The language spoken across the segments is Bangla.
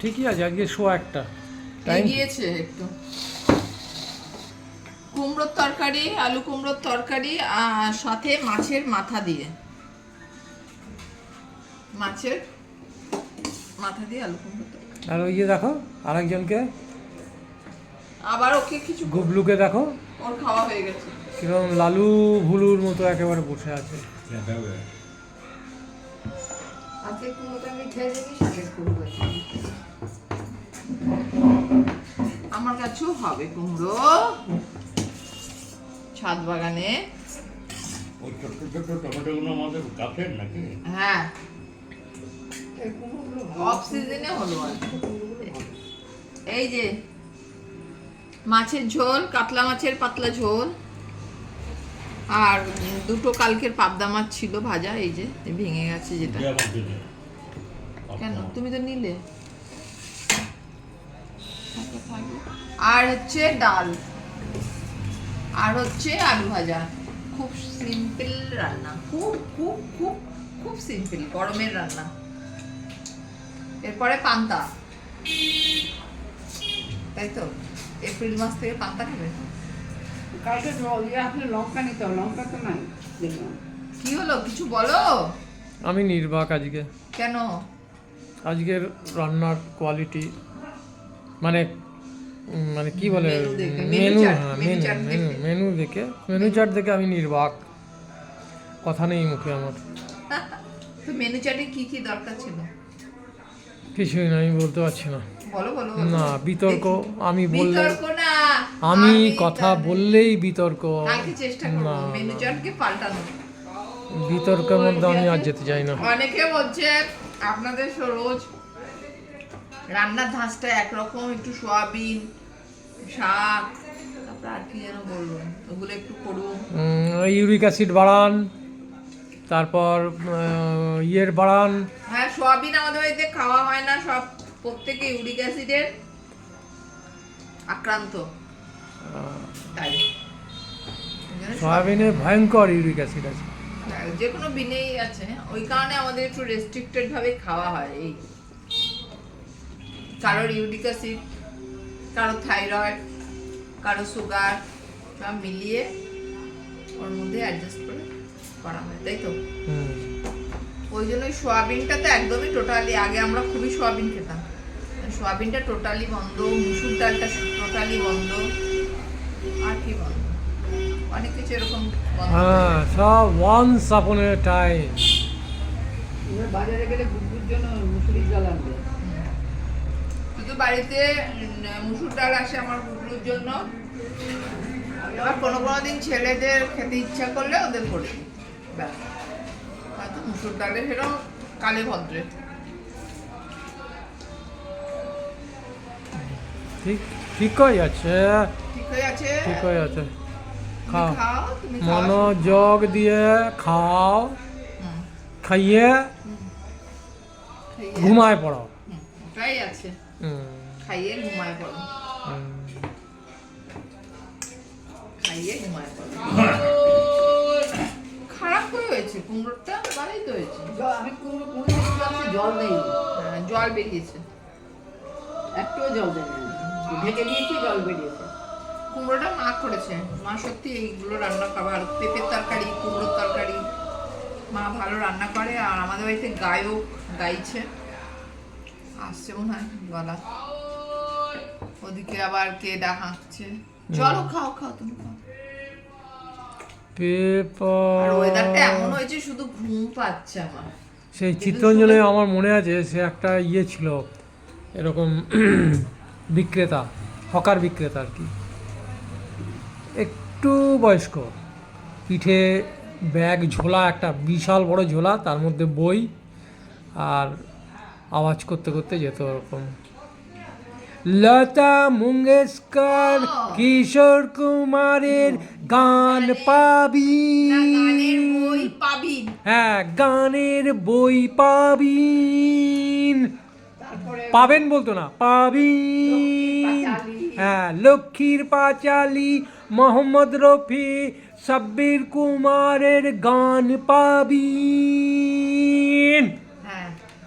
ঠিকই আছে আজকে শো একটা। টাইম এগিয়েছে একটু। কুমড়োর তরকারি আলু কুমড়োর তরকারি আর সাথে মাছের মাথা দিয়ে। মাছের মাথা দিয়ে আলু কুমড়োর তরকারি। আর ওই যে দেখো আরেকজনকে আবার ওকে কিছু গুবলুকে দেখো। ওর খাওয়া হয়ে গেছে। কীরকম লালু ভুলুর মতো একেবারে বসে আছে। আজকে কুমড়োটা আমি খেয়ে দেখি। আমার কাছেও হবে কুমড়ো। ছাদ বাগানে। ওই ছোট্ট ছোট্ট টমেটোগুলো আমাদের গাছের নাকি? হ্যাঁ। এই অফ সিজনে হলো আর। এই যে মাছের ঝোল কাতলা মাছের পাতলা ঝোল। আর দুটো কালকের পাবদা মাছ ছিল ভাজা এই যে ভেঙে গেছে যেটা। কেন? তুমি তো নিলে। আর হচ্ছে ডাল। আর হচ্ছে আলু ভাজা। খুব সিম্পল রান্না। খুব খুব খুব খুব সিম্পল গরমের রান্না। এরপরে পান্তা। তাই তো? এপ্রিল মাস থেকে পান্তা খাবে? কালকে দিয়ে আসলে লঙ্কা নিতে হবে লঙ্কা তো নাই কি হলো? কিছু বলো? আমি নির্বাক আজকে। কেন? আজকের রান্নার কোয়ালিটি মানে মানে কি বলে মেনু মেনু মেনু হ্যাঁ, দেখে। মেনু দেখে চার্ট দেখে আমি নির্বাক। কথা নেই মুখে আমার। তো মেনু চাটে কি কি দরকার ছিল? কিছুই না আমি বলতে পারছি না। না বিতর্ক আমি বললে আমি কথা বললেই বিতর্ক। না, বিতর্কের মধ্যে আমি আর যেতে চাই না। অনেকে বলছে আপনাদের সো- রোজ রান্নার ধাঁচটা একরকম একটু সোয়াবিন শাক তারপর আর কি যেন বলব ওগুলো একটু করুন ইউরিক অ্যাসিড বাড়ান তারপর ইয়ের বাড়ান। হ্যাঁ সোয়াবিন আমাদের বাড়িতে খাওয়া হয় না সব প্রত্যেকে ইউরিক অ্যাসিডের আক্রান্ত। তাই। সয়াবিনে ভয়ঙ্কর ইউরিক অ্যাসিড আছে। হ্যাঁ, যে কোনো বিনেই আছে। ওই কারণে আমাদের একটু রেস্ট্রিক্টেড ভাবে খাওয়া হয় এই। কারোর ইউরিক অ্যাসিড কারও থাইরয়েড কারও সুগার সব মিলিয়ে ওর মধ্যে অ্যাডজাস্ট করে করা হয় তাই তো? ওই জন্য ওই সোয়াবিনটা তো একদমই টোটালি আগে আমরা খুবই সোয়াবিন খেতাম। সোয়াবিনটা টোটালি বন্ধ মুসুর ডালটা টোটালি বন্ধ আর কি বন্ধ? অনেক কিছু এরকম হ্যাঁ সব ওয়ান্স আপন এ টাইম বাজারে গেলে গুড়গুর জন্য মুসুরির জল আনবে। বাড়িতে মুসুর ডাল আসে আমার গুগলুর জন্য। আবার কোনো কোনো দিন ছেলেদের খেতে ইচ্ছা করলে ওদের করে। ব্যাস। হয়তো মুসুর ডালের সেরকম কালে ভদ্রে ঠিক ঠিকই আছে? ঠিক হয়ে আছে ঠিক হয়ে আছে খাও। মনোযোগ দিয়ে খাও। খাইয়ে। ঘুমায় পড়ো। হুম, ওটাই আছে। খাইয়ে ঘুমায় পড়ো খাইয়ে ঘুমায় পড়ো খারাপ করে হয়েছে কুমড়োটা ভালোই তো হয়েছে আমি কুমড়ো কুমড়ো জল নেই হ্যাঁ, জল বেরিয়েছে একটুও জল দেয় ঢেকে দিয়েছি জল বেরিয়েছে কুমড়োটা মা করেছে মা সত্যি এইগুলো রান্না খাবার পেঁপের তরকারি কুমড়োর তরকারি মা ভালো রান্না করে আর আমাদের বাড়িতে গায়ক গাইছে আসছে মনে হয় গলা ওদিকে আবার কে ডাকাচ্ছে চলো খাও খাও তুমি খাও। আর ওয়েদারটা পেপার এমন হয়েছে শুধু ঘুম পাচ্ছে আমার। সেই চিত্তরঞ্জনে আমার মনে আছে সে একটা ইয়ে ছিল এরকম বিক্রেতা হকার বিক্রেতা আর কি। একটু বয়স্ক পিঠে ব্যাগ ঝোলা একটা বিশাল বড় ঝোলা তার মধ্যে বই আর আওয়াজ করতে করতে যেত ওরকম। লতা মঙ্গেশকর কিশোর কুমারের গান পাবি। না, গানের বই পাবি। হ্যাঁ গানের বই পাবিন পাবেন বলতো না পাঁচালী। হ্যাঁ লক্ষ্মীর পাঁচালি মোহাম্মদ রফি সাব্বির কুমারের গান হ্যাঁ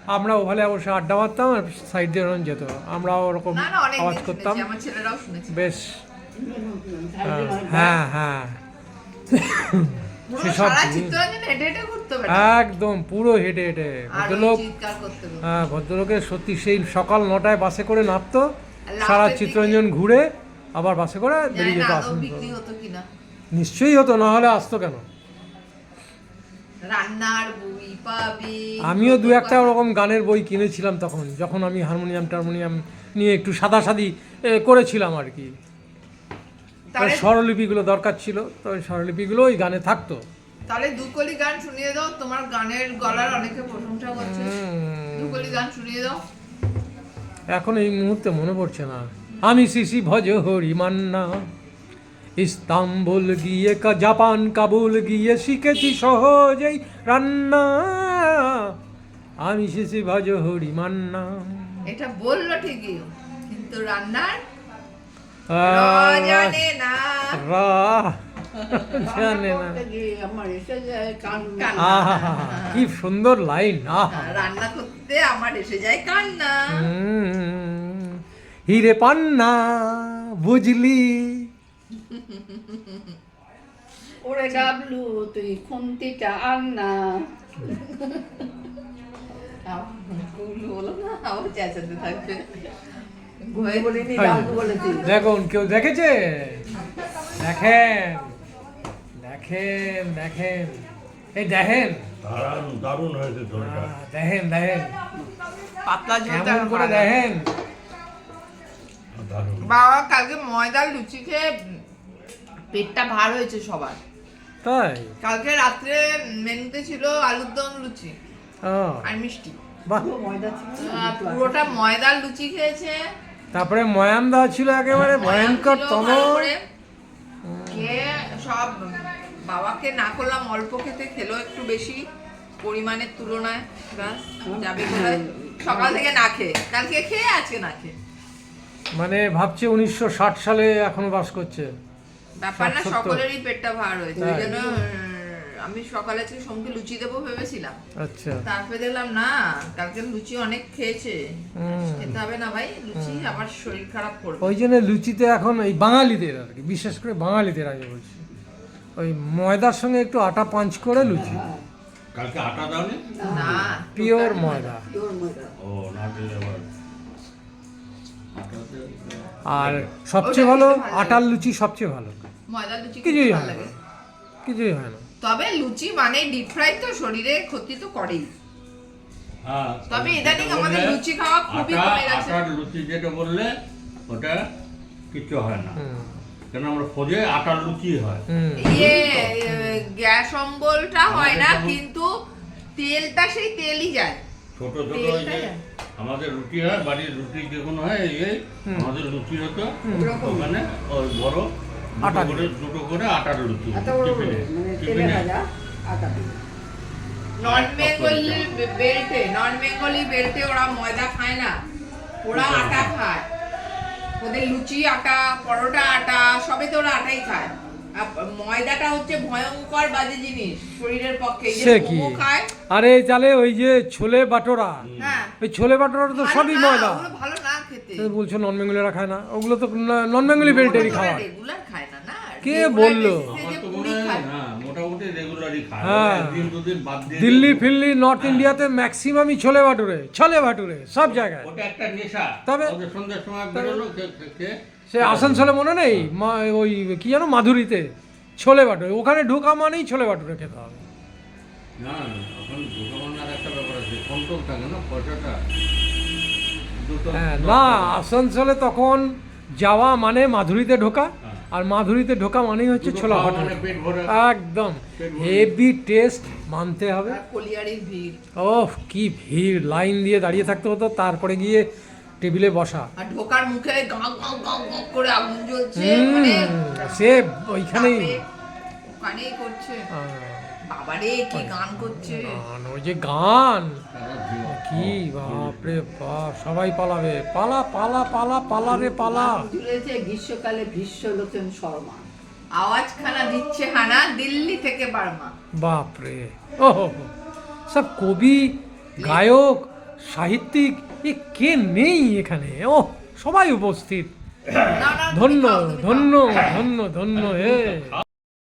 আমরা ওভালে বসে আড্ডা মারতাম আর সাইড দিয়ে ওরকম যেত। আমরা ওরকম আওয়াজ করতাম। বেশ। হ্যাঁ। হ্যাঁ সেসব হেঁটে ঘুরতে পারে একদম পুরো হেঁটে হেঁটে। ভদ্রলোক চিৎকার করতে করতে। হ্যাঁ ভদ্রলোকের সত্যি সেই সকাল নটায় বাসে করে নামতো। সারা চিত্তরঞ্জন ঘুরে আবার বাসে করে বেরিয়ে যেত আসন নিশ্চয়ই হতো না হলে আসতো কেন? রান্নার বই পাবে আমিও দু একটা ওরকম গানের বই কিনেছিলাম তখন যখন আমি হারমোনিয়াম টারমোনিয়াম নিয়ে একটু সাদা সাদি করেছিলাম আর কি। তাহলে স্বরলিপিগুলো দরকার ছিল তো স্বরলিপিগুলো ওই গানে থাকতো। তাহলে দুকলি গান শুনিয়ে দাও তোমার গানের গলার অনেকে প্রশংসা করছে। দুকলি গান শুনিয়ে দাও। এখন এই মুহূর্তে মনে পড়ছে না। আমি শিশি ভজ হরি মান্না। ইস্তাম্বুল গিয়ে কা জাপান কাবুল গিয়ে শিখেছি সহজেই রান্না। আমি শিশি ভজ হরি মান্না। এটা বলল ঠিকই কিন্তু রান্নার জানে না না। কি সুন্দর লাইন আহা। রান্না করতে আমার এসে যায় কান্না। হিরে পান্না বুঝলি? ওরে ডাবলু তুই খুন্তিটা না। হয়। দেখুন কেউ দেখেছে? দেখেন দেখেন দেখেন। এই দেখেন। দারুণ দারুণ হয়েছে দেখেন দেখেন। পাতলা কেমন করে দেখেন? বাবা কালকে ময়দার লুচি খেয়ে পেটটা ভার হয়েছে সবার। তাই? কালকে রাত্রে মেনুতে ছিল আলুর দম লুচি ও, আর মিষ্টি। পুরোটা ময়দার লুচি খেয়েছে। তারপরে ময়াম দেওয়া ছিল একেবারে ভয়ঙ্কর তম। খেয়ে সব বাবাকে না করলাম অল্প খেতে খেলো একটু বেশি পরিমাণের তুলনায়। ব্যাস যাবে কোথায়? সকাল থেকে না খেয়ে। কালকে খেয়ে আজকে না খেয়ে। মানে ভাবছে উনিশশো ষাট সালে এখনও বাস করছে। ব্যাপার না সকলেরই পেটটা ভার হয়েছে। ওই জন্য আমি সকালে আজকে সোমকে লুচি দেবো ভেবেছিলাম। আচ্ছা। তারপরে দেখলাম না কালকে লুচি অনেক খেয়েছে। খেতে হবে না ভাই লুচি আবার শরীর খারাপ করবে। ওই জন্য লুচিতে এখন এই বাঙালিদের আর কি বিশেষ করে বাঙালিদের আগে বলছি। ওই ময়দার সঙ্গে একটু আটা পাঞ্চ করে লুচি। কালকে আটা দাওনি না? পিওর ময়দা। পিওর ময়দা। ও না দিলে আবার আটাতে আর সবচেয়ে ভালো। আটার লুচি সবচেয়ে ভালো। ময়দার লুচি কিছুই হয় না। কিছুই হয় না। তবে লুচি মানে ডিপ ফ্রাই তো শরীরে ক্ষতি তো করেই। হ্যাঁ তবে ইদানিং আমাদের লুচি খাওয়া খুবই কমে গেছে। আটার লুচি যেটা বললে ওটা কিচ্ছু হয় না। কেন আমরা খোঁজে আটার লুচি হয়। ইয়ে গ্যাস অম্বলটা হয় না কিন্তু তেলটা সেই তেলই যায়। ছোট ছোট ওই যে আমাদের রুটি হয় বাড়ির রুটি যেগুলো হয় এই আমাদের লুচি হতো। ওখানে ওই বড় আটা করে দুটো করে বড়, টিফিনে। মানে তেলে ভাজা আটা নন বেঙ্গলি বেল্টে নন বেঙ্গলি বেল্টে ওরা ময়দা খায় না। ওরা আটা খায়। ওদের লুচি আটা পরোটা আটা সবে তো ওরা আটাই খায়। ময়দাটা হচ্ছে ভয়ঙ্কর বাজে জিনিস শরীরের পক্ষে। এই যে সে কি? খায়। আরে চালে ওই যে ছোলে বাটোরা। হ্যাঁ। ওই ছোলে বাটোরা তো সবই ময়দা। ভালো না খেতে। তুমি বলছো নন বেঙ্গলিরা খায় না? ওগুলো তো নন বেঙ্গলি বেল্টেরই খাওয়া কে বলল? হয়। হ্যাঁ হ্যাঁ। দিল্লি ফিল্লি নর্থ ইন্ডিয়াতে ম্যাক্সিমামই ছোলে ভাটুরে ছোলে ভাটুরে সব জায়গায়। ওটা একটা নেশা। তবে- সে আসানসোলে মনে নেই? মা- ওই কি জানো মাধুরীতে। ছোলে ভাটুরে। ওখানে ঢোকা মানেই ছোলে ভাটুরে খেতে হবে। না এখন দুটো বাংলার একটা ব্যাপার আছে। কন্ট্রোল থাকে না পয়সাটা। দুটো হ্যাঁ না আসানসোলে তখন যাওয়া মানে মাধুরীতে ঢোকা। হ্যাঁ। আর মাধুরীতে ঢোকা মানেই হচ্ছে ছোলা ভাটুরে মানে একদম। হেভি টেস্ট মানতে হবে। ওহ কি ভিড়। লাইন দিয়ে দাঁড়িয়ে থাকতে হতো তারপরে গিয়ে টেবিলে বসা। আর ঢোকার মুখে করে আগুন জ্বলছে হুম, মানে সে ওইখানেই ওখানেই করছে। বাবারে কি গান করছে। গান, ওই যে গান। কি বাপরে বাপ সবাই পালাবে। পালা পালা পালা পালা রে পালা। ঝুলেছে গ্রীষ্মকালে ভীষ্ম লোচন শর্মা আওয়াজখানা দিচ্ছে হানা দিল্লি থেকে বার্মা। বাপরে ও সব কবি গায়ক সাহিত্যিক এ কে নেই এখানে? ও সবাই উপস্থিত। ধন্য। ধন্য ধন্য ধন্য এ।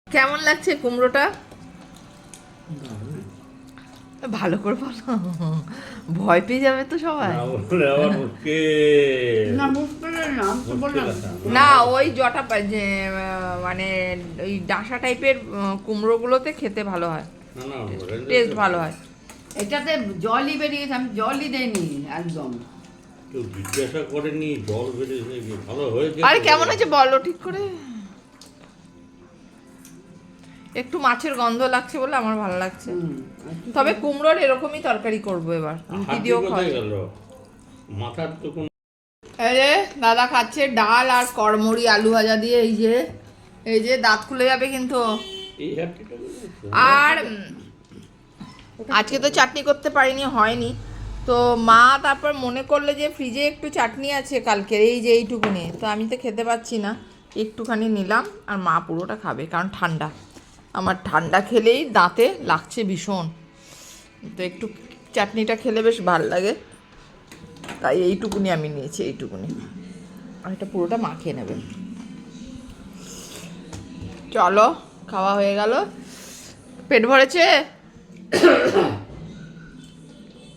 কেমন লাগছে কুমড়োটা? ভালো করে বলো। ভয় পেয়ে যাবে তো সবাই। না ওই জটা যে মানে ওই ডাসা টাইপের কুমড়োগুলোতে খেতে ভালো হয়। না না টেস্ট ভালো হয়। এটাতে জলই বেরিয়েছে আমি জলই দেয়নি একদম। কেউ জিজ্ঞাসা করেনি জল বেরিয়েছে ভালো হয়েছে আরে কেমন আছে বলো ঠিক করে। একটু মাছের গন্ধ লাগছে বলে আমার ভালো লাগছে। তবে কুমড়োর এরকমই তরকারি করব এবার। রুটি দিয়েও খাওয়া মাথার তো কোন এই দাদা খাচ্ছে ডাল আর করমড়ি আলু ভাজা দিয়ে এই যে এই যে দাঁত খুলে যাবে কিন্তু। আর আজকে তো চাটনি করতে পারিনি হয়নি। তো মা তারপর মনে করলে যে ফ্রিজে একটু চাটনি আছে কালকের এই যে এইটুকুনি। তো আমি তো খেতে পাচ্ছি না। একটুখানি নিলাম আর মা পুরোটা খাবে কারণ ঠান্ডা। আমার ঠান্ডা খেলেই দাঁতে লাগছে ভীষণ। তো একটু চাটনিটা খেলে বেশ ভালো লাগে। তাই এইটুকুনি আমি নিয়েছি এইটুকুনি। আর এটা পুরোটা মা খেয়ে নেবে। চলো খাওয়া হয়ে গেল। পেট ভরেছে?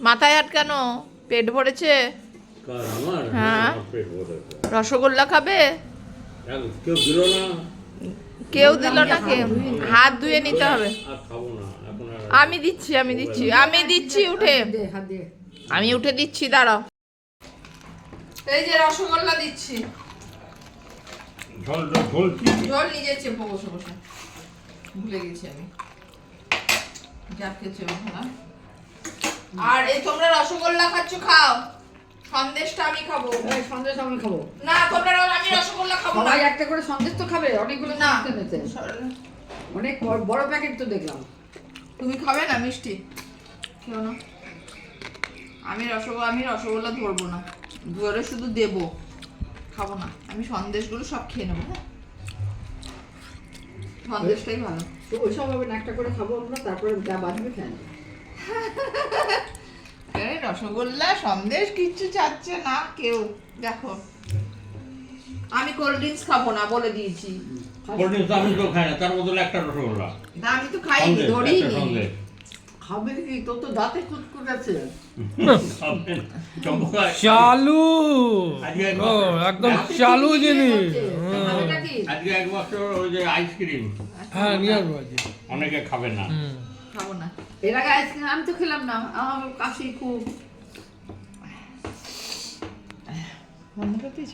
মাথায় আটকানো? পেট ভরেছে? হ্যাঁ। রসগোল্লা খাবে? কেউ দিল না। কেউ দিল না কে হাত ধুয়ে নিতে হবে। আমি দিচ্ছি আমি দিচ্ছি আমি দিচ্ছি উঠে। আমি উঠে দিচ্ছি দাঁড়াও। এই যে রসগোল্লা দিচ্ছি। ঝোল জল নিজে চেপো বসে বসে। ভুলে গেছি আমি। যাকে চেপো না আর এই তোমরা রসগোল্লা খাচ্ছ খাও। সন্দেশটা আমি খাব। এই সন্দেশ আমি খাব। না তোমরা আমি রসগোল্লা খাব না। একটা করে সন্দেশ তো খাবে অনেকগুলো না। অনেক বড়- বড় প্যাকেট তো দেখলাম। তুমি খাবে না মিষ্টি? কেউ না আমি রসগোল্লা আমি রসগোল্লা ধরবো না। ধরে শুধু দেবো। খাব না। আমি সন্দেশগুলো সব খেয়ে নেব হ্যাঁ? সন্দেশটাই ভালো। তো ওইসব হবে না একটা করে খাব আমরা তারপরে যা বাঁচবে খেয়ে নেব। রসগোল্লা সন্দেশ কিচ্ছু চাচ্ছে না কেউ। দেখো। আমি কোল্ড ড্রিঙ্কস খাব না বলে দিয়েছি। কোল্ড ড্রিঙ্কস আমি তো খাই না তার বদলে একটা রসগোল্লা। না আমি তো ধরেই নি খাবে কি? তোর তো দাঁতে কুচকুচ আছে চালু। এক ও বছর- একদম চালু জিনিস। আজকে এক বছর ওই যে আইসক্রিম হ্যাঁ নিয়ে আসব আজকে। অনেকে খাবে না। খাব না। এর আগে আইসক্রিম আমি তো খেলাম না আমার কাশি খুব। মনে করতেছ